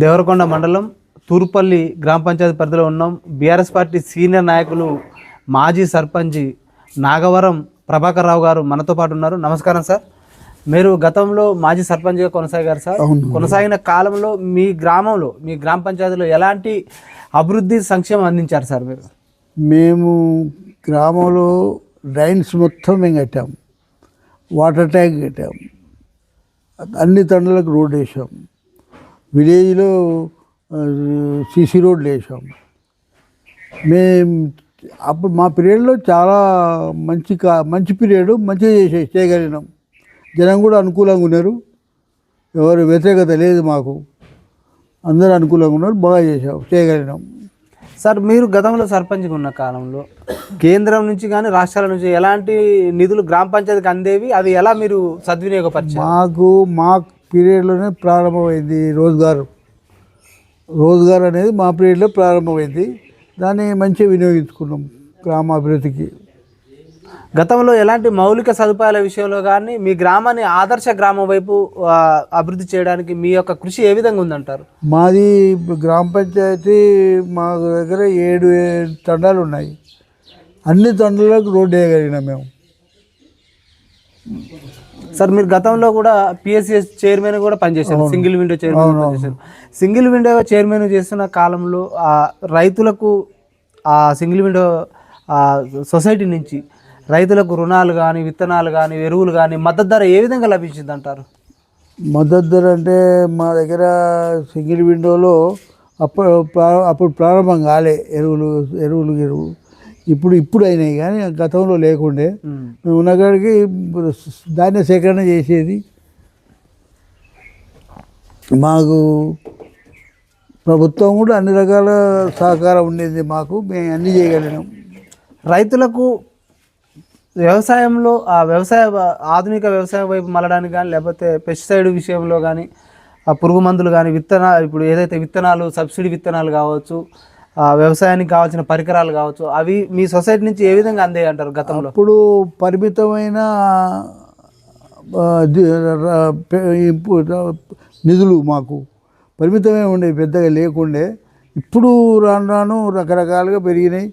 దేవరకొండ మండలం తూర్పల్లి గ్రామ పంచాయతీ పరిధిలో ఉన్నాం. బీఆర్ఎస్ పార్టీ సీనియర్ నాయకులు మాజీ సర్పంచ్ నాగవరం ప్రభాకర్ రావు గారు మనతో పాటు ఉన్నారు. నమస్కారం సార్. మీరు గతంలో మాజీ సర్పంచ్గా కొనసాగారు సార్. కొనసాగిన కాలంలో మీ గ్రామంలో మీ గ్రామ పంచాయతీలో ఎలాంటి అభివృద్ధి సంక్షేమం అందించారు సార్ మీరు? మేము గ్రామంలో డ్రైన్స్ మొత్తం మేము కట్టాం. వాటర్ ట్యాంక్ కట్టాం. అన్ని తండ్రులకు రోడ్ వేసాం. విలేజ్లో సీసీ రోడ్లు వేసాం. మేము అప్పుడు మా పీరియడ్లో చాలా మంచి కా మంచి పీరియడ్ మంచిగా చేసే చేయగలిగినాం. జనం కూడా అనుకూలంగా ఉన్నారు. ఎవరు వ్యతిరేకత లేదు మాకు. అందరూ అనుకూలంగా ఉన్నారు బాగా చేసాం చేయగలిగినాం. సార్ మీరు గతంలో సర్పంచ్గా ఉన్న కాలంలో కేంద్రం నుంచి కానీ రాష్ట్రాల నుంచి ఎలాంటి నిధులు గ్రామ పంచాయతీకి అందేవి? అవి ఎలా మీరు సద్వినియోగపరిచారు? మాకు మా పీరియడ్లోనే ప్రారంభమైంది రోజ్గార్. రోజ్గార్ అనేది మా పీరియడ్లో ప్రారంభమైంది. దాన్ని మంచిగా వినియోగించుకున్నాం గ్రామ అభివృద్ధికి గతంలో ఎలాంటి మౌలిక సదుపాయాల విషయంలో కానీ మీ గ్రామాన్ని ఆదర్శ గ్రామం వైపు అభివృద్ధి చేయడానికి మీ యొక్క కృషి ఏ విధంగా ఉందంటారు? మాది గ్రామ పంచాయతీ మా దగ్గర ఏడు ఏడు తండాలు ఉన్నాయి. అన్ని తండాలకు రోడ్డు వేయగలిగినాం మేము. సార్ మీరు గతంలో కూడా పిఎస్సిఎస్ చైర్మన్ కూడా పనిచేశారు సింగిల్ విండో చైర్మన్ పనిచేశారు. సింగిల్ విండో చైర్మన్ చేస్తున్న కాలంలో ఆ రైతులకు ఆ సింగిల్ విండో ఆ సొసైటీ నుంచి రైతులకు రుణాలు కానీ విత్తనాలు కానీ ఎరువులు కానీ మద్దతు ధర ఏ విధంగా లభించింది అంటారు? మద్దతు ధర అంటే మా దగ్గర సింగిల్ విండోలో అప్పుడు అప్పుడు ప్రారంభం కాలే ఎరువులు ఎరువులు ఎరువు. ఇప్పుడు ఇప్పుడు అయినాయి కానీ గతంలో లేకుండే. మేము. ఉన్న కాడికి ధాన్య సేకరణ చేసేది. మాకు ప్రభుత్వం కూడా అన్ని రకాల సహకారం ఉండేది మాకు. మేము అన్ని చేయగలిగినాం. రైతులకు వ్యవసాయంలో ఆ వ్యవసాయ ఆధునిక వ్యవసాయం వైపు మళ్ళడానికి కానీ లేకపోతే పెస్టిసైడ్ విషయంలో కానీ ఆ పురుగు మందులు కానీ విత్తన ఇప్పుడు ఏదైతే విత్తనాలు సబ్సిడీ విత్తనాలు కావచ్చు వ్యవసాయానికి కావాల్సిన పరికరాలు కావచ్చు అవి మీ సొసైటీ నుంచి ఏ విధంగా అందాయి అంటారు గతంలో? ఇప్పుడు పరిమితమైన నిధులు మాకు పరిమితమే ఉండే పెద్దగా లేకుండే ఇప్పుడు రాను రాను రకరకాలుగా పెరిగినాయి.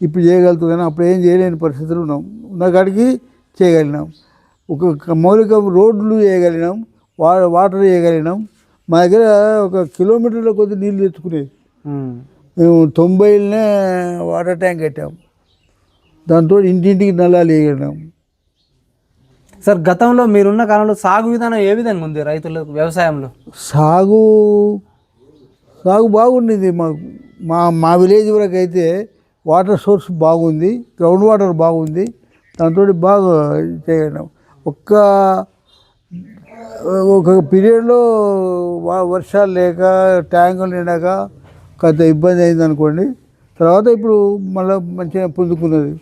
ఇప్పుడు చేయగలుగుతున్నాం అప్పుడు ఏం చేయలేని పరిస్థితులు ఉన్నాం. ఉన్న కాడికి చేయగలిగినాం. ఒక మౌలిక రోడ్లు చేయగలిగినాం వా వాటర్ చేయగలిగినాం మా దగ్గర ఒక కిలోమీటర్ల కొద్ది నీళ్ళు తెచ్చుకునేది. మేము తొంభైలనే వాటర్ ట్యాంక్ కట్టాం దాంతో ఇంటింటికి నల్లాలు వేయగలిగినాం సార్ గతంలో మీరున్న కాలంలో సాగు విధానం ఏ విధంగా ఉంది రైతులకు వ్యవసాయంలో? సాగు సాగు బాగుండింది మాకు. మా మా విలేజ్ వరకు అయితే వాటర్ సోర్స్ బాగుంది గ్రౌండ్ వాటర్ బాగుంది. దాంతో బాగా చేయగలిగినాం ఒక్క ఒక పీరియడ్లో వా- వర్షాలు లేక ట్యాంకులు నిండాక కొంత ఇబ్బంది అయింది అనుకోండి. తర్వాత ఇప్పుడు మళ్ళీ మంచిగా పుంజుకున్నది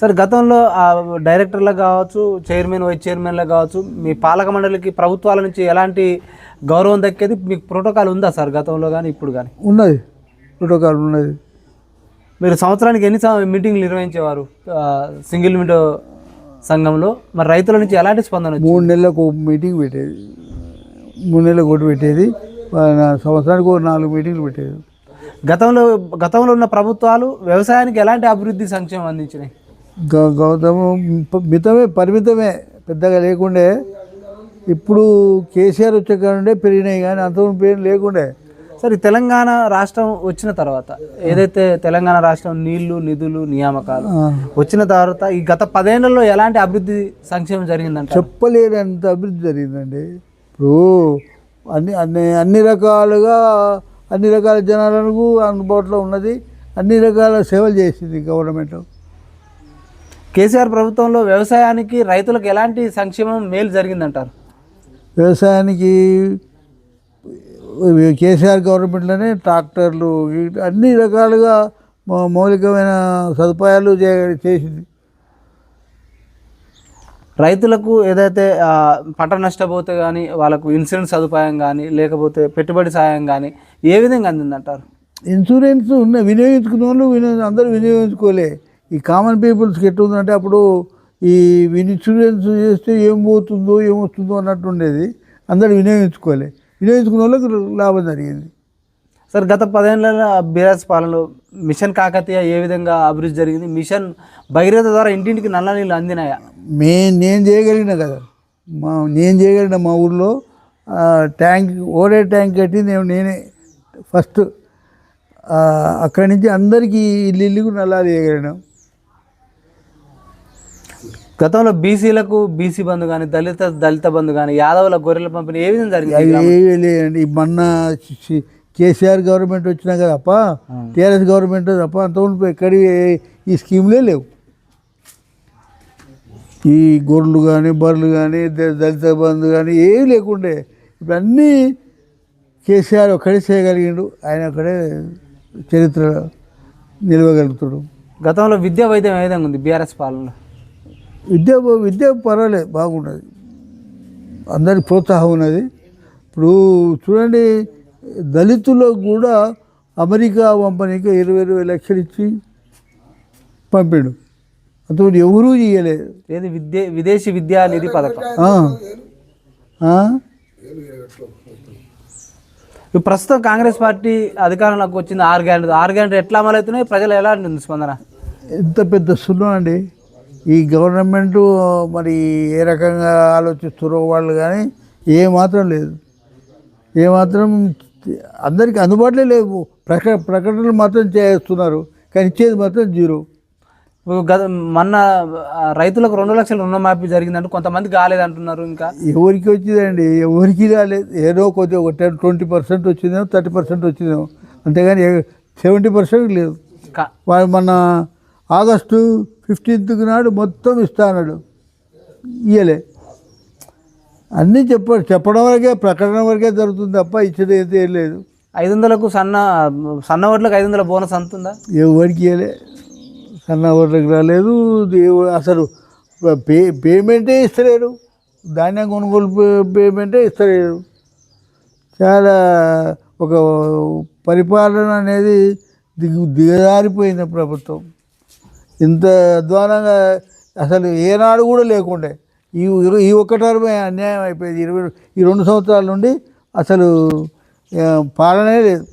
సార్ గతంలో ఆ డైరెక్టర్లకు కావచ్చు చైర్మన్ వైస్ చైర్మన్లకు కావచ్చు మీ పాలక మండలికి ప్రభుత్వాల నుంచి ఎలాంటి గౌరవం దక్కేది? మీకు ప్రోటోకాల్ ఉందా సార్ గతంలో కానీ ఇప్పుడు కానీ ఉన్నది. ప్రోటోకాల్ ఉన్నది. మీరు సంవత్సరానికి ఎన్ని మీటింగ్లు నిర్వహించేవారు? సింగిల్ విండో సంఘంలో? మరి రైతుల నుంచి ఎలాంటి స్పందన మూడు నెలలకు మీటింగ్ పెట్టేది. మూడు నెలలకు ఒకటి పెట్టేది. సంవత్సరానికి ఒక నాలుగు మీటింగ్లు పెట్టేది. గతంలో గతంలో ఉన్న ప్రభుత్వాలు వ్యవసాయానికి ఎలాంటి అభివృద్ధి సంక్షేమం అందించినాయి? గౌతమ్ మితమే పరిమితమే పెద్దగా లేకుండే ఇప్పుడు కేసీఆర్ వచ్చే కానుండే పెరిగినాయి కానీ అంతకుముందు పేరు లేకుండే. సార్ తెలంగాణ రాష్ట్రం వచ్చిన తర్వాత ఏదైతే తెలంగాణ రాష్ట్రం నీళ్ళు నిధులు నియామకాలు వచ్చిన తర్వాత ఈ గత పదేళ్ళలో ఎలాంటి అభివృద్ధి సంక్షేమం జరిగిందంట చెప్పలేనంత అభివృద్ధి జరిగిందండి. ఇప్పుడు అన్ని అన్ని అన్ని రకాలుగా అన్ని రకాల జనాలకు అందుబాటులో ఉన్నది. అన్ని రకాల సేవలు చేసింది గవర్నమెంట్. కేసీఆర్ ప్రభుత్వంలో వ్యవసాయానికి రైతులకు ఎలాంటి సంక్షేమం మేలు జరిగిందంటారు? వ్యవసాయానికి కేసీఆర్ గవర్నమెంట్లోనే ట్రాక్టర్లు అన్ని రకాలుగా మౌలికమైన సదుపాయాలు చే- చేసింది. రైతులకు ఏదైతే పంట నష్టపోతే కానీ వాళ్ళకు ఇన్సూరెన్స్ సదుపాయం కానీ లేకపోతే పెట్టుబడి సాయం కానీ ఏ విధంగా అందిందంటారు? ఇన్సూరెన్స్ ఉన్న వినియోగించుకున్న వాళ్ళు వినియోగ అందరూ వినియోగించుకోలే. ఈ కామన్ పీపుల్స్కి ఎట్లుందంటే అప్పుడు ఈ ఇన్సూరెన్స్ చేస్తే ఏం పోతుందో ఏమొస్తుందో అన్నట్టు ఉండేది. అందరూ వినియోగించుకోలే. వినియోగించుకున్న వాళ్ళకి లాభం జరిగింది. సార్ గత పదేళ్ళ బీఆర్ఎస్ పాలనలో మిషన్ కాకతీయ ఏ విధంగా అభివృద్ధి జరిగింది? మిషన్ భగీరథ ద్వారా ఇంటింటికి నల్ల నీళ్ళు అందినాయా? మే నేను చేయగలిగిన కదా. మా నేను చేయగలిగిన మా ఊర్లో ట్యాంక్ ఓడే ట్యాంక్ కట్టి నేను నేనే ఫస్ట్ అక్కడి నుంచి అందరికీ ఇల్లు ఇల్లుకు నల్లాలు చేయగలిగినాం. గతంలో బీసీలకు బీసీ బంధు కానీ దళిత దళిత బంధు కానీ యాదవుల గొర్రెల పంపిణీ ఏ విధంగా జరిగింది అవి ఏమీ లేదండి. మొన్న కేసీఆర్ గవర్నమెంట్ వచ్చినా కదా తప్ప టీఆర్ఎస్ గవర్నమెంట్ తప్ప అంతకుముందు ఎక్కడి ఈ స్కీమ్లే లేవు. ఈ గొర్రెలు కానీ బర్రెలు కానీ దళిత బంధు కానీ ఏవి లేకుండే. అన్నీ కేసీఆర్ ఒక్కడే చేయగలిగిండు ఆయన ఒక్కడే చరిత్ర నిలవగలుగుతాడు. గతంలో విద్యా వైద్యం ఏ విధంగా ఉంది బీఆర్ఎస్ పాలనలో? విద్య విద్య పర్వాలేదు బాగున్నది. అందరికి ప్రోత్సాహం ఉన్నది. ఇప్పుడు చూడండి దళితులకు కూడా అమెరికా పంపనీకి ఇరవై ఇరవై లక్షలు ఇచ్చి పంపాడు. అంత ఎవరూ చేయలేదు ఏది విద్య విదేశీ విద్యా నిధి పథకం? ఆ. ఆ? ఇప్పుడు ప్రస్తుతం కాంగ్రెస్ పార్టీ అధికారంలోకి వచ్చింది ఆరు గ్యారెంటీ. ఆరు గ్యారెంటీ ఎట్లా అమలు అవుతున్నాయి ప్రజలు ఎలా ఉంటుంది స్పందన? ఎంత పెద్ద సున్నం అండి. ఈ గవర్నమెంట్ మరి ఏ రకంగా ఆలోచిస్తారో వాళ్ళు కానీ ఏ మాత్రం లేదు. ఏ మాత్రం అందరికీ అందుబాటులో లేవు. ప్రక ప్రకటనలు మాత్రం చేస్తున్నారు. కానీ ఇచ్చేది మాత్రం జీరో. గత మొన్న రైతులకు రెండు లక్షల రుణమాఫీ జరిగిందంటే కొంతమంది కాలేదంటున్నారు ఇంకా. ఎవరికి వచ్చిందండి? ఎవరికి రాలేదు. ఏదో కొద్దిగా ఒక టెన్ ట్వంటీ పర్సెంట్ వచ్చిందేమో థర్టీ పర్సెంట్ వచ్చిందేమో. అంతేగాని సెవెంటీ పర్సెంట్ లేదు. మన ఆగస్టు ఫిఫ్టీన్త్కి నాడు మొత్తం ఇస్తా అన్నాడు. ఇయ్యలే. అన్నీ చెప్ప చెప్పడం వరకే ప్రకటన వరకే జరుగుతుంది తప్ప ఇచ్చేది అయితే ఏం లేదు. ఐదు వందలకు సన్న సన్న ఓట్లకు ఐదు వందల బోనస్ అంతుందా ఎవరికి ఇవ్వలే సన్న ఓట్లకు రాలేదు. అసలు పే పేమెంటే ఇస్తలేరు ధాన్యం కొనుగోలు పేమెంటే ఇస్తలేరు చాలా ఒక పరిపాలన అనేది దిగు దిగజారిపోయింది ప్రభుత్వం. ఇంత అధ్వానంగా అసలు ఏనాడు కూడా లేకుండే. ఈ ఈ ఒక్క టర్మే అన్యాయం అయిపోయింది. ఇరవై ఈ రెండు సంవత్సరాల నుండి అసలు పాలనే లేదు.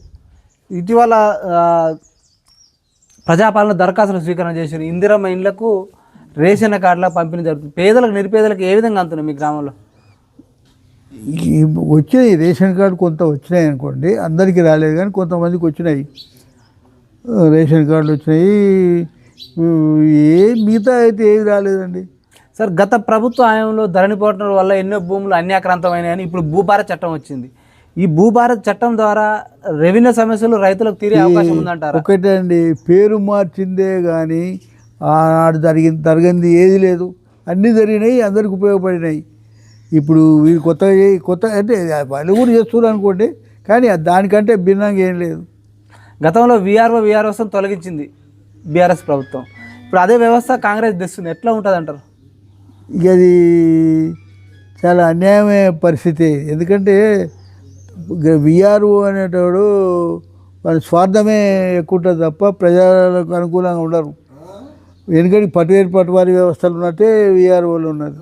ఇటీవల ప్రజాపాలన దరఖాస్తులు స్వీకరణ చేసిన ఇందిరమ్మ ఇండ్లకు రేషన్ కార్డులా పంపిణీ జరుగుతుంది. పేదలకు నిరుపేదలకు ఏ విధంగా అందుతున్నాయి మీ గ్రామంలో? వచ్చినాయి రేషన్ కార్డు కొంత వచ్చినాయి అనుకోండి అందరికీ రాలేదు కానీ కొంతమందికి వచ్చినాయి. రేషన్ కార్డులు వచ్చినాయి. ఏ మిగతా అయితే ఏవి రాలేదండి? సార్ గత ప్రభుత్వ హయాంలో ధరణి పోవటం వల్ల ఎన్నో భూములు అన్యాక్రాంతమైనాయని ఇప్పుడు భూభారత్ చట్టం వచ్చింది. ఈ భూభారత్ చట్టం ద్వారా రెవెన్యూ సమస్యలు రైతులకు తీరే అవకాశం ఉందంటారా? ఒకటే అండి పేరు మార్చిందే కానీ ఆనాడు జరిగింది జరిగింది ఏది లేదు. అన్నీ జరిగినాయి అందరికి ఉపయోగపడినాయి. ఇప్పుడు వీళ్ళు కొత్తగా చే- కొత్త అంటే వాళ్ళు కూడా చేస్తున్నారు అనుకోండి కానీ దానికంటే భిన్నంగా ఏం లేదు. గతంలో వీఆర్ఓ వీఆర్ఓసం తొలగించింది బీఆర్ఎస్ ప్రభుత్వం. ఇప్పుడు అదే వ్యవస్థ కాంగ్రెస్ తెస్తుంది. ఎట్లా ఉంటుంది అంటారు అది చాలా అన్యాయమైన పరిస్థితి. ఎందుకంటే విఆర్ఓ అనేటోడు వాడి స్వార్థమే ఎక్కువ ఉంటుంది తప్ప ప్రజలకు అనుకూలంగా ఉండరు. ఎందుకంటే పట్టువేరు పట్టువారి వ్యవస్థలు ఉన్నట్టే విఆర్ఓలు ఉన్నారు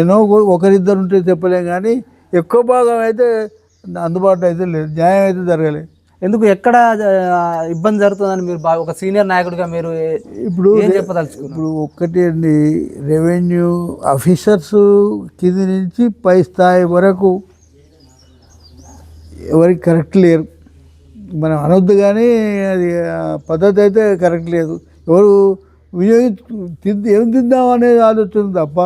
ఎన్నో ఒకరిద్దరు ఉంటే చెప్పలేం కానీ ఎక్కువ భాగం అయితే అందుబాటులో అయితే లేదు. న్యాయం అయితే జరగలేదు. ఎందుకు ఎక్కడ ఇబ్బంది జరుగుతుందని మీరు బాగా ఒక సీనియర్ నాయకుడిగా మీరు ఇప్పుడు ఏం చెప్పదలుచుకున్నారు? ఇప్పుడు ఒక్కటి అండి రెవెన్యూ ఆఫీసర్స్ కింది నుంచి పై స్థాయి వరకు ఎవరికి కరెక్ట్ లేరు. మనం అనొద్దు కానీ అది పద్ధతి అయితే కరెక్ట్ లేదు. ఎవరు వినియోగి తిద్ద ఏం తిందామనేది ఆలోచన తప్ప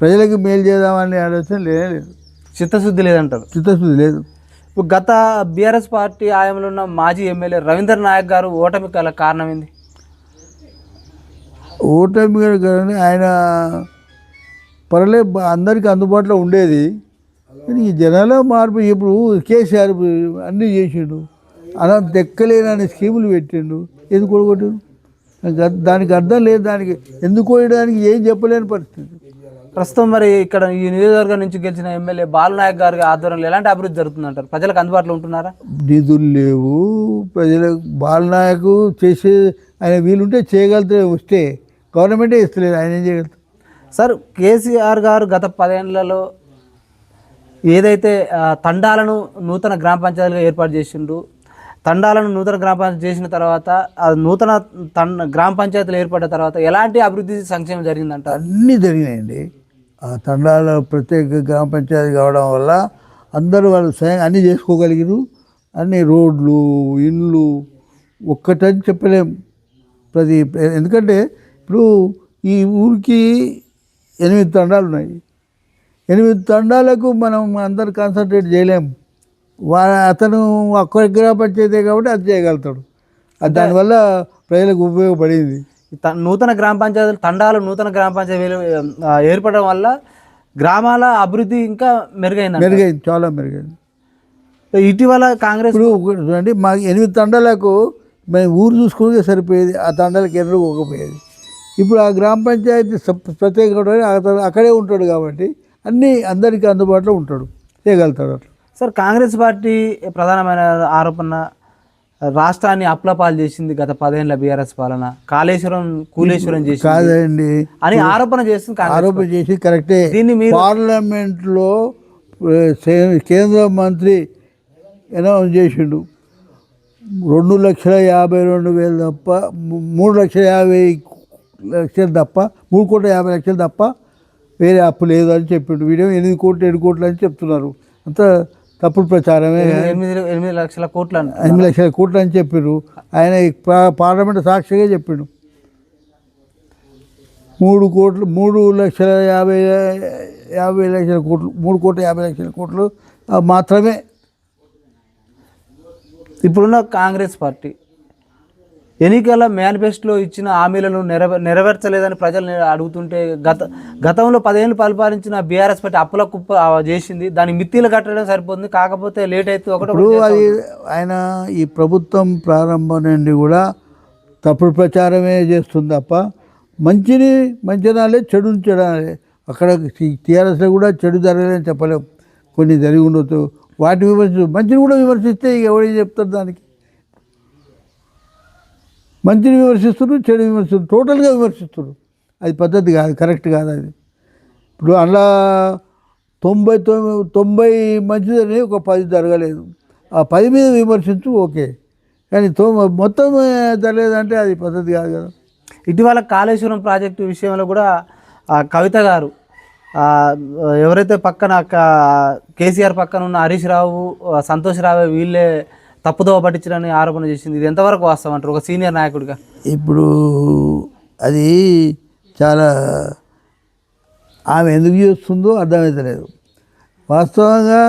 ప్రజలకు మేలు చేద్దామనే ఆలోచన లేనే లేదు. చిత్తశుద్ధి లేదంటారు. చిత్తశుద్ధి లేదు. ఇప్పుడు గత బీఆర్ఎస్ పార్టీ ఆయంలో ఉన్న మాజీ ఎమ్మెల్యే రవీంద్ర నాయక్ గారు ఓటమి గల కారణం ఏంది? ఓటమి గారు కానీ ఆయన పర్లే అందరికీ అందుబాటులో ఉండేది. కానీ ఈ జనాల మార్పు ఇప్పుడు కేసీఆర్ అన్నీ చేసిండు. అలా దెక్కలేనని స్కీములు పెట్టిండు. ఎందుకు కొడగొట్టిండు? దానికి అర్థం లేదు దానికి. ఎందుకు కోయడానికి ఏం చెప్పలేని పరిస్థితి. ప్రస్తుతం మరి ఇక్కడ ఈ నియోజకవర్గం నుంచి గెలిచిన ఎమ్మెల్యే బాలనాయక్ గారి ఆధ్వర్యంలో ఎలాంటి అభివృద్ధి జరుగుతుంది అంటారు ప్రజలకు అందుబాటులో ఉంటున్నారా? నిధులు లేవు. ప్రజలకు బాలనాయకు చేసే ఆయన వీలుంటే చేయగలుగుతాడు వస్తే గవర్నమెంటే ఇస్తలేదు ఆయన ఏం చేయగలుగుతాడు? సార్ కేసీఆర్ గారు గత పదేళ్ళలో ఏదైతే తండాలను నూతన గ్రామ పంచాయతీలుగా ఏర్పాటు చేసిండ్రు తండాలను నూతన గ్రామ పంచాయతీ చేసిన తర్వాత ఆ నూతన తండ గ్రామ పంచాయతీలు ఏర్పడిన తర్వాత ఎలాంటి అభివృద్ధి సంక్షేమం జరిగిందంట అన్నీ జరిగినాయండి. తండాల ప్రత్యేక గ్రామ పంచాయతీ కావడం వల్ల అందరూ వాళ్ళు స్వయం అన్నీ చేసుకోగలిగారు. అన్ని రోడ్లు ఇండ్లు ఒక్కటని చెప్పలేం ప్రతి ఎందుకంటే ఇప్పుడు ఈ ఊరికి ఎనిమిది తండాలు ఉన్నాయి. ఎనిమిది తండాలకు మనం అందరు కాన్సన్ట్రేట్ చేయలేం. వా అతను ఒక్క గ్రామ పంచాయతీ కాబట్టి అది చేయగలుగుతాడు. అది దానివల్ల ప్రజలకు ఉపయోగపడింది. నూతన గ్రామ పంచాయతీలు తండాలు నూతన గ్రామ పంచాయతీ ఏర్పడడం వల్ల గ్రామాల అభివృద్ధి ఇంకా మెరుగైందంట. మెరుగైంది చాలా మెరుగైంది. ఇటీవల కాంగ్రెస్ చూడండి మా ఎనిమిది తండాలకు మేము ఊరు చూసుకుంటే సరిపోయేది ఆ తండాలకు ఎన్నడూ పోకపోయేది ఇప్పుడు ఆ గ్రామ పంచాయతీ ప్రత్యేక అక్కడే ఉంటాడు కాబట్టి అన్నీ అందరికీ అందుబాటులో ఉంటాడు. చేయగలుగుతాడు అట్లా. సార్ కాంగ్రెస్ పార్టీ ప్రధానమైన ఆరోపణ రాష్ట్రాన్ని అప్లపాలు చేసింది గత పదేళ్ళ బీఆర్ఎస్ పాలన. కాళేశ్వరం కూలేశ్వరం చేసింది కాదండి. అని ఆరోపణ చేస్తుంది ఆరోపణ చేసి కరెక్టే. దీన్ని మీరు పార్లమెంట్లో కేంద్ర మంత్రి అనౌన్స్ చేసిండు. రెండు లక్షల యాభై రెండు వేలు తప్ప మూడు లక్షల యాభై లక్షలు తప్ప మూడు కోట్ల యాభై లక్షలు తప్ప వేరే అప్పు లేదు అని చెప్పిండు. వీడియో ఎనిమిది కోట్లు ఏడు కోట్లు అని చెప్తున్నారు. అంత తప్పుడు ప్రచారమే ఎనిమిది ఎనిమిది లక్షల కోట్లు ఎనిమిది లక్షల కోట్లు అని చెప్పారు ఆయన పార్లమెంట్ సాక్షిగా చెప్పిండు మూడు కోట్లు మూడు లక్షల యాభై యాభై లక్షల కోట్లు మూడు కోట్ల యాభై లక్షల కోట్లు మాత్రమే. ఇప్పుడున్న కాంగ్రెస్ పార్టీ ఎన్నికల మేనిఫెస్టోలో ఇచ్చిన హామీలను నెరవే నెరవేర్చలేదని ప్రజలు అడుగుతుంటే గత గతంలో పదేళ్ళు పరిపాలించిన బీఆర్ఎస్ పార్టీ అప్పుల కుప్ప చేసింది. దాని మిత్తిలు కట్టడం సరిపోతుంది. కాకపోతే లేట్ అయితే ఒకటి అది ఆయన ఈ ప్రభుత్వం ప్రారంభం నుండి కూడా తప్పుడు ప్రచారమే చేస్తుంది తప్ప మంచిని మంచినాలే చెడుని చెడాలే. అక్కడ టీఆర్ఎస్లో కూడా చెడు జరగలేదని చెప్పలేం. కొన్ని జరిగి ఉండొచ్చు. వాటి విమర్శ మంచిని కూడా విమర్శిస్తే ఇక ఎవరు చెప్తారు దానికి? మంచిని విమర్శిస్తున్నారు చెడు విమర్శిస్తున్నారు టోటల్గా విమర్శిస్తున్నారు. అది పద్ధతి కాదు కరెక్ట్ కాదు అది. ఇప్పుడు అలా తొంభై తొమ్మిది తొంభై మంచిదని ఒక పది జరగలేదు. ఆ పది మీద విమర్శించు ఓకే. కానీ తొ మొత్తం జరగలేదంటే అది పద్ధతి కాదు కదా. ఇటీవల కాళేశ్వరం ప్రాజెక్టు విషయంలో కూడా ఆ, కవిత గారు ఎవరైతే పక్కన కేసీఆర్ పక్కన ఉన్న హరీష్ రావు ఆ, సంతోష్ రావు వీళ్ళే తప్పుదోవ పట్టించడానికి ఆరోపణ చేసింది. ఇది ఎంతవరకు వాస్తవం అంటారు? ఒక సీనియర్ నాయకుడిగా. ఇప్పుడు అది చాలా ఆమె ఎందుకు చేస్తుందో అర్థమవుతలేదు వాస్తవంగా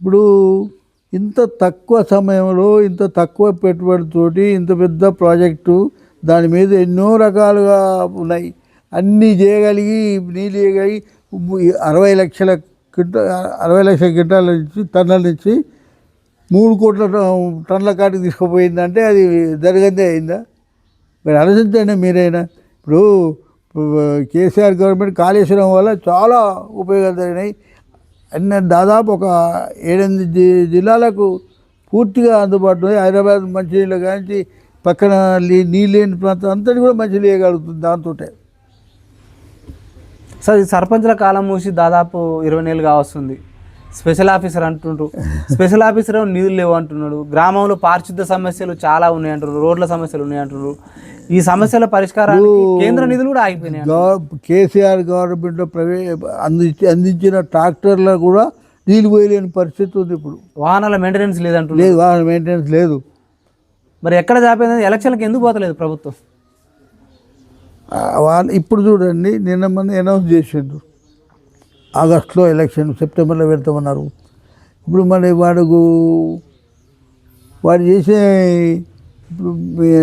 ఇప్పుడు ఇంత తక్కువ సమయంలో ఇంత తక్కువ పెట్టుబడితోటి ఇంత పెద్ద ప్రాజెక్టు దాని మీద ఎన్నో రకాలుగా ఉన్నాయి. అన్నీ చేయగలిగి నీళ్ళు చేయగలిగి అరవై లక్షల కింట అరవై లక్షల గిట్టాల నుంచి టన్నుల నుంచి మూడు కోట్ల టన్నుల కాటికి తీసుకుపోయిందంటే అది జరగదే అయిందా? మీరు ఆలోచించండి మీరైనా. ఇప్పుడు ఇప్పుడు కేసీఆర్ గవర్నమెంట్ కాళేశ్వరం వల్ల చాలా ఉపయోగాలు జరిగినాయి. అన్ని దాదాపు ఒక ఏడెనిమిది జిల్లాలకు పూర్తిగా అందుబాటులో హైదరాబాద్ మంచినీళ్ళు కానీ పక్కన నీళ్ళు లేని ప్రాంతం అంతటి కూడా మంచి వేయగలుగుతుంది దాంతో సార్ సర్పంచుల సర్పంచ్ల కాలం మూసి దాదాపు ఇరవై నెలలుగా వస్తుంది. స్పెషల్ ఆఫీసర్ అంటుండ్రు. స్పెషల్ ఆఫీసర్ నిధులు లేవు అంటున్నాడు. గ్రామంలో పారిశుద్ధ సమస్యలు చాలా ఉన్నాయి అంటున్నారు. రోడ్ల సమస్యలు ఉన్నాయి అంటున్నారు. ఈ సమస్యల పరిష్కారానికి కేంద్ర నిధులు కూడా ఆగిపోయినాయి కేసీఆర్ గవర్నమెంట్లో ప్రవే అందించి అందించిన ట్రాక్టర్లో కూడా నీళ్ళు పోయలేని పరిస్థితి ఉంది ఇప్పుడు. వాహనాల మెయింటెనెన్స్ లేదంటున్నారు. లేదు వాహన మెయింటెనెన్స్ లేదు. మరి ఎక్కడ జాపోయింది ఎలక్షన్లకు ఎందుకు పోతలేదు ప్రభుత్వం? వాళ్ళు ఇప్పుడు చూడండి నిన్న మొన్న అనౌన్స్ చేసిండ్రు. ఆగస్టులో ఎలక్షన్ సెప్టెంబర్లో పెడతామన్నారు ఇప్పుడు మరి వాడుకు వాడు చేసే ఇప్పుడు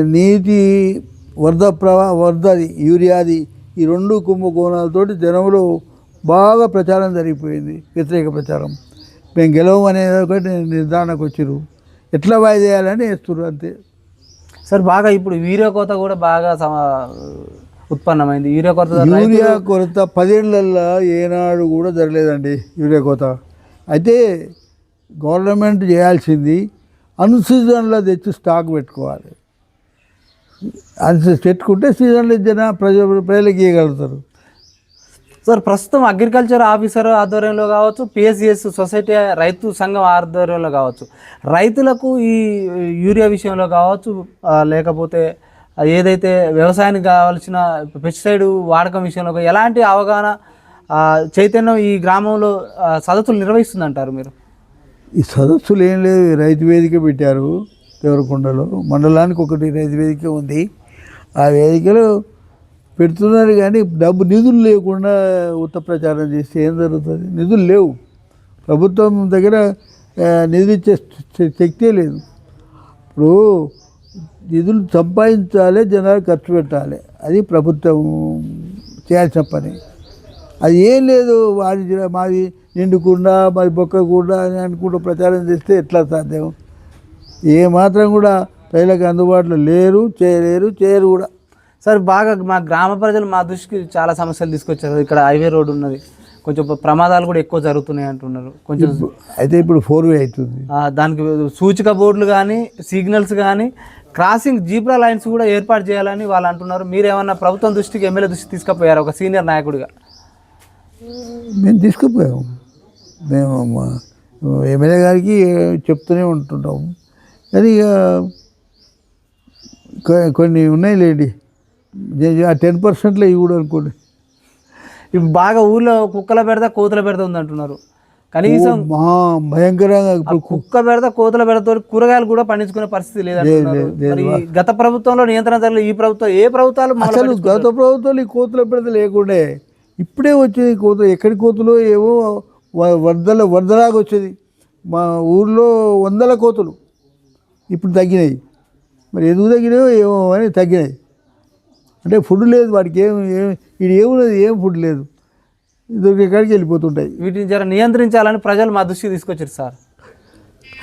నీటి వరద ప్రవా వరదది యూరియాది ఈ రెండు కుంభకోణాలతోటి జనంలో బాగా ప్రచారం జరిగిపోయింది వ్యతిరేక ప్రచారం. మేము గెలవం అనేది ఒకటి నిర్ధారణకు వచ్చిర్రు. ఎట్లా వాయిదేయాలని వేస్తున్నారు అంతే. సార్ బాగా ఇప్పుడు వీడియో కోత కూడా బాగా ఉత్పన్నమైంది. కోత ద్వారా యూరియా కొరత పదేళ్ళల్లో ఏనాడు కూడా జరగలేదండి యూరియా కొరత. అయితే గవర్నమెంట్ చేయాల్సింది అన్సీజన్లో తెచ్చి స్టాక్ పెట్టుకోవాలి. అన్ పెట్టుకుంటే సీజన్లో జన ప్రజ ప్రజలకు ఇవ్వగలుగుతారు సార్ ప్రస్తుతం అగ్రికల్చర్ ఆఫీసర్ ఆధ్వర్యంలో కావచ్చు పిఎస్సిఎస్ సొసైటీ రైతు సంఘం ఆధ్వర్యంలో కావచ్చు రైతులకు ఈ యూరియా విషయంలో కావచ్చు లేకపోతే ఏదైతే వ్యవసాయానికి కావాల్సిన పెస్టిసైడ్ వాడకం విషయంలో ఎలాంటి అవగాహన చైతన్యం ఈ గ్రామంలో సదస్సులు నిర్వహిస్తుందంటారు మీరు? ఈ సదస్సులు ఏం లేదు. రైతు వేదిక పెట్టారు దేవరకొండలో. మండలానికి ఒకటి రైతు వేదిక ఉంది. ఆ వేదికలో పెడుతున్నారు కానీ డబ్బు నిధులు లేకుండా ఉత్త ప్రచారం చేస్తే ఏం జరుగుతుంది? నిధులు లేవు. ప్రభుత్వం దగ్గర నిధులు ఇచ్చే శక్తే లేదు. ఇప్పుడు నిధులు సంపాదించాలి జనాలు ఖర్చు పెట్టాలి. అది ప్రభుత్వం చేయాల్సిన పని. అది ఏం లేదు వాడి జ- మాది నిండుకుండా మాది బొక్కకుండా అని అనుకుంటూ ప్రచారం చేస్తే ఎట్లా సాధ్యం? ఏ మాత్రం కూడా ప్రజలకు అందుబాటులో లేరు చేయలేరు చేయరు కూడా. సార్ బాగా మా గ్రామ ప్రజలు మా దృష్టికి చాలా సమస్యలు తీసుకొచ్చారు. ఇక్కడ హైవే రోడ్ ఉన్నది. కొంచెం ప్రమాదాలు కూడా ఎక్కువ జరుగుతున్నాయి అంటున్నారు. కొంచెం అయితే ఇప్పుడు ఫోర్ వే అవుతుంది. దానికి సూచిక బోర్డులు కానీ సిగ్నల్స్ కానీ క్రాసింగ్ జీబ్రా లైన్స్ కూడా ఏర్పాటు చేయాలని వాళ్ళు అంటున్నారు. మీరేమన్నా ప్రభుత్వం దృష్టికి ఎమ్మెల్యే దృష్టికి తీసుకుపోయారు? ఒక సీనియర్ నాయకుడిగా. మేము తీసుకుపోయాము. మేము ఎమ్మెల్యే గారికి చెప్తూనే ఉంటుంటాము కానీ ఇక కొన్ని ఉన్నాయి లేండి ఆ టెన్ పర్సెంట్లో ఇవి కూడా అనుకోండి ఇప్పుడు బాగా ఊర్లో కుక్కల పెడతా కోతుల పెడతా ఉంది అంటున్నారు కనీసం భయంకరంగా ఇప్పుడు కుక్క పెడతా కోతుల పెడతా కూరగాయలు కూడా పండించుకునే పరిస్థితి లేదంటున్నారు. గత ప్రభుత్వంలో నియంత్రణ ధరలు ఈ ప్రభుత్వం ఏ ప్రభుత్వాలు అసలు గత ప్రభుత్వాలు ఈ కోతుల పెడత లేకుండే ఇప్పుడే వచ్చేది కోతులు. ఎక్కడి కోతులు ఏవో వరదల వరదలాగా వచ్చేది. మా ఊర్లో వందల కోతులు ఇప్పుడు తగ్గినాయి. మరి ఎందుకు తగ్గినాయో ఏమో అని తగ్గినాయి. అంటే ఫుడ్ లేదు వాడికి ఏం ఏం ఇది ఏమున్నది ఏం ఫుడ్ లేదు. దొరికే కాడికి వెళ్ళిపోతుంటాయి? వీటిని జర నియంత్రించాలని ప్రజలు మా దృష్టికి తీసుకొచ్చారు సార్.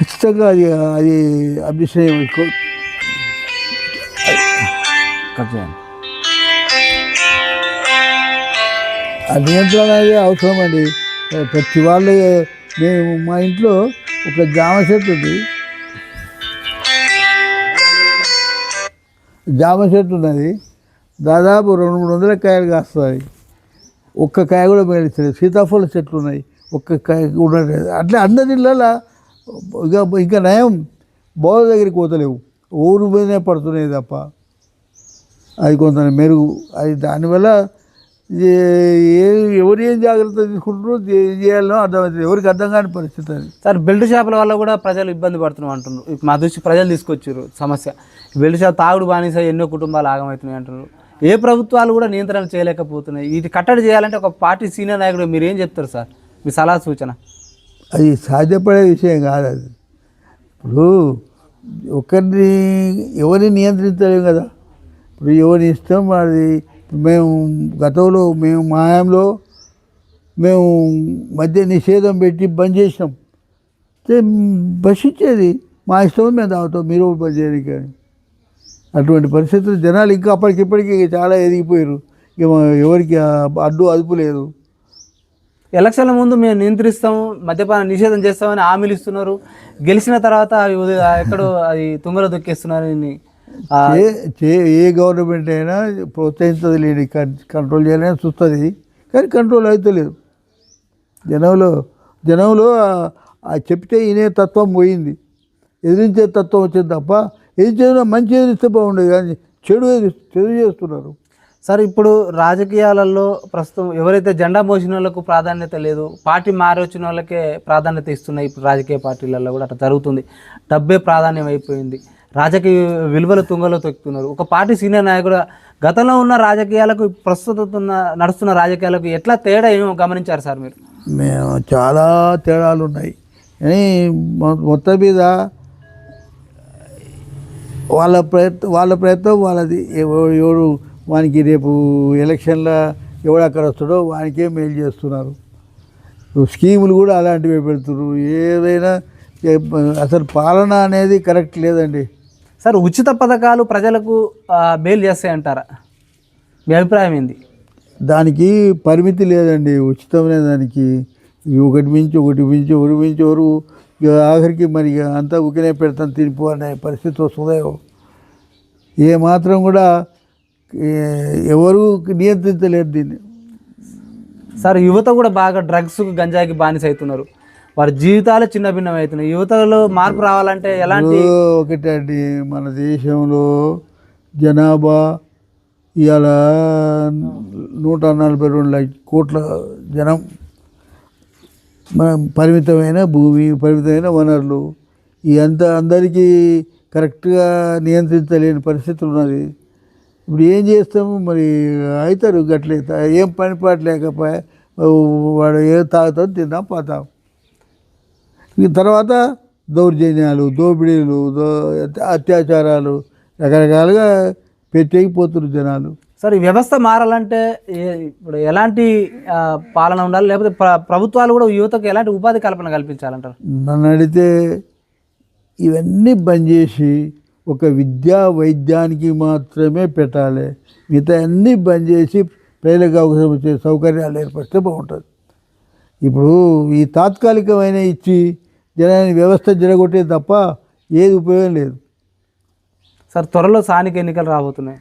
ఖచ్చితంగా అది అది కో- ఆ నియంత్రణ అనేది అవసరం అండి. ప్రతి వాళ్ళు మేము మా ఇంట్లో ఒక జామ చెట్టు ఉంది. జామ చెట్టు ఉన్నది. దాదాపు రెండు మూడు వందల కాయలు కాస్తుంది. ఒక్క కాయ కూడా మేలిస్తుంది సీతాఫల చెట్లు ఉన్నాయి ఒక్క కాయ కూడా అట్లా అందరి ఇళ్ళలో ఇక ఇంకా నయం బోధ దగ్గరికి పోతలేవు. ఊరు మీదనే పడుతున్నాయి తప్ప. అది కొంత మెరుగు. అది దానివల్ల ఏ- ఎవరు ఏం జాగ్రత్త తీసుకుంటారో ఏం చేయాలో అర్థమవుతుంది ఎవరికి అర్థం కాని పరిస్థితి అది. సార్ బెల్ట్ షాపుల వల్ల కూడా ప్రజలు ఇబ్బంది పడుతున్నాం అంటున్నారు. ఇప్పుడు మా దృష్టి ప్రజలు తీసుకొచ్చారు సమస్య. బెల్ట్ షాప్ తాగుడు బానిస ఎన్నో కుటుంబాలు ఆగమవుతున్నాయి అంటున్నారు. ఏ ప్రభుత్వాలు కూడా నియంత్రణ చేయలేకపోతున్నాయి. ఇది కట్టడి చేయాలంటే ఒక పార్టీ సీనియర్ నాయకుడు మీరు ఏం చెప్తారు సార్? మీ సలహా సూచన. అది సాధ్యపడే విషయం కాదు అది. ఇప్పుడు ఒకరిని ఎవరిని నియంత్రించలేము కదా. ఇప్పుడు ఎవరి ఇష్టం అది మేము గతంలో మేము మాయంలో మేము మధ్య నిషేధం పెట్టి బంద్ చేసినాం. అయితే బస్ ఇచ్చేది. మా ఇష్టం మేము తాగుతాం. మీరు బంద్ చేయడానికి కానీ. అటువంటి పరిస్థితులు జనాలు ఇంకా అప్పటికిప్పటికీ చాలా ఎదిగిపోయారు. ఇక ఎవరికి అడ్డు అదుపు లేదు. ఎలక్షన్ల ముందు మేము నియంత్రిస్తాము మద్యపాన నిషేధం చేస్తామని హామీలు ఇస్తున్నారు. గెలిచిన తర్వాత అవి ఉదయ- ఎక్కడో అది తుంగలో దొక్కేస్తున్నారని ఆ, ఏ గవర్నమెంట్ అయినా ప్రోత్సహించదు లేని కంట్రోల్ చేయాలని చూస్తుంది. కానీ కంట్రోల్ అవుతలేదు జనంలో జనంలో చెప్తే వినే తత్వం పోయింది. ఎదిరించే తత్వం వచ్చింది తప్ప ఎదిరించేది మంచి ఎదిరిస్తే బాగుండేది. కానీ చెడు చెడు చేస్తున్నారు. సార్ ఇప్పుడు రాజకీయాలలో ప్రస్తుతం ఎవరైతే జెండా మోసిన వాళ్ళకు ప్రాధాన్యత లేదు పార్టీ మారి వచ్చిన వాళ్ళకే ప్రాధాన్యత ఇస్తున్నాయి ఇప్పుడు రాజకీయ పార్టీలలో కూడా అట్లా జరుగుతుంది. డబ్బే ప్రాధాన్యం అయిపోయింది. రాజకీయ విలువల తుంగలో తొక్కుతున్నారు. ఒక పార్టీ సీనియర్ నాయకుడు గతంలో ఉన్న రాజకీయాలకు ప్రస్తుతం ఉన్న నడుస్తున్న రాజకీయాలకు ఎట్లా తేడా ఏమో గమనించారు సార్ మీరు? మేము చాలా తేడాలు ఉన్నాయి కానీ మొత్తం మీద వాళ్ళ ప్రయత్నం వాళ్ళ ప్రయత్నం వాళ్ళది. ఎవ- ఎవడు వానికి రేపు ఎలక్షన్లో ఎవడు అక్కడ వస్తాడో వానికే మేలు చేస్తున్నారు. స్కీములు కూడా అలాంటివి పెడుతున్నారు ఏదైనా అసలు పాలన అనేది కరెక్ట్ లేదండి. సార్ ఉచిత పథకాలు ప్రజలకు మేలు చేస్తాయంటారా? మీ అభిప్రాయం ఏంది? దానికి పరిమితి లేదండి. ఉచితమైన దానికి. ఒకటి మించి ఒకటి మించి ఒకటి మించి ఎవరు ఆఖరికి మరి అంతా ఉకినే పెడతాను తినిపో అనే పరిస్థితి వస్తుందో. ఏ మాత్రం కూడా ఎవరు నియంత్రించలేరు దీన్ని. సార్ యువత కూడా బాగా డ్రగ్స్ గంజాయికి బానిస అవుతున్నారు వారి జీవితాలే చిన్న భిన్నం అవుతున్నాయి యువతలో మార్పు రావాలంటే ఎలాంటి ఒకటండి మన దేశంలో జనాభా ఇవాళ నూట నలభై రెండు లక్ష కోట్ల జనం మనం పరిమితమైన భూమి పరిమితమైన వనరులు ఈ అంత అందరికీ కరెక్ట్గా నియంత్రించలేని పరిస్థితి ఉన్నది. ఇప్పుడు ఏం చేస్తాము? మరి అవుతారు గట్లే. ఏం పని పాట లేకపోయా వాడు ఏ తాగుతాం తిందాం పోతాం. తర్వాత దౌర్జన్యాలు దోపిడీలు దో అత్యాచారాలు రకరకాలుగా పెట్టేకి పోతున్నారు జనాలు. సార్ ఈ వ్యవస్థ మారాలంటే ఇప్పుడు ఎలాంటి పాలన ఉండాలి? లేకపోతే ప్ర- ప్రభుత్వాలు కూడా యువతకు ఎలాంటి ఉపాధి కల్పన కల్పించాలంటారు? నన్ను అడిగితే ఇవన్నీ బంద్ చేసి ఒక విద్యా వైద్యానికి మాత్రమే పెట్టాలి. మిగతా అన్నీ బంద్ చేసి ప్రజలకు అవసరం వచ్చే సౌకర్యాలు ఏర్పరిస్తే బాగుంటుంది. ఇప్పుడు ఈ తాత్కాలికమైన ఇచ్చి జనాన్ని వ్యవస్థ జరగొట్టే తప్ప ఏది ఉపయోగం లేదు. సార్ త్వరలో స్థానిక ఎన్నికలు రాబోతున్నాయి.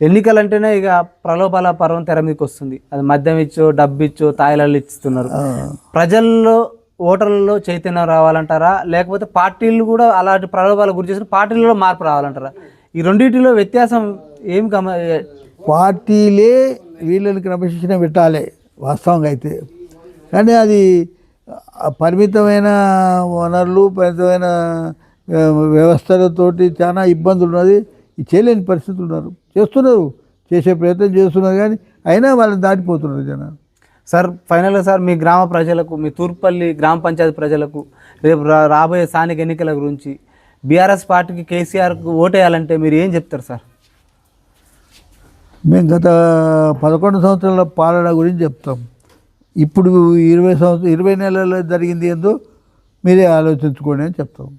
ఎన్నికలు అంటేనే ఇక ప్రలోభాల పర్వం తెర మీదకి వస్తుంది. అది మద్యం ఇచ్చో డబ్బు ఇచ్చో తాయిలాలు ఇస్తున్నారు. ప్రజల్లో ఓటర్లలో చైతన్యం రావాలంటారా? లేకపోతే పార్టీలు కూడా అలాంటి ప్రలోభాలకు గురి చేసిన పార్టీలలో మార్పు రావాలంటారా? ఈ రెండింటిలో వ్యత్యాసం ఏం గమ పార్టీలే వీళ్ళని క్రమశిక్షణ పెట్టాలి వాస్తవంగా అయితే. కానీ అది పరిమితమైన వనరులు పరిమితమైన వ్యవస్థలతోటి చాలా ఇబ్బందులు ఉన్నది చేయలేని పరిస్థితులు ఉన్నారు. చేస్తున్నారు. చేసే ప్రయత్నం చేస్తున్నారు కానీ అయినా వాళ్ళని దాటిపోతున్నారు జనాలు. సార్ ఫైనల్గా సార్ మీ గ్రామ ప్రజలకు మీ తూర్పల్లి గ్రామ పంచాయతీ ప్రజలకు రేపు రా- రాబోయే స్థానిక ఎన్నికల గురించి బీఆర్ఎస్ పార్టీకి కేసీఆర్కు ఓటేయాలంటే మీరు ఏం చెప్తారు సార్? మేము గత పదకొండు సంవత్సరాల పాలన గురించి చెప్తాం. ఇప్పుడు ఇరవై సంవత్సరం ఇరవై నెలల్లో జరిగింది ఏందో మీరే ఆలోచించుకోండి అని చెప్తాం.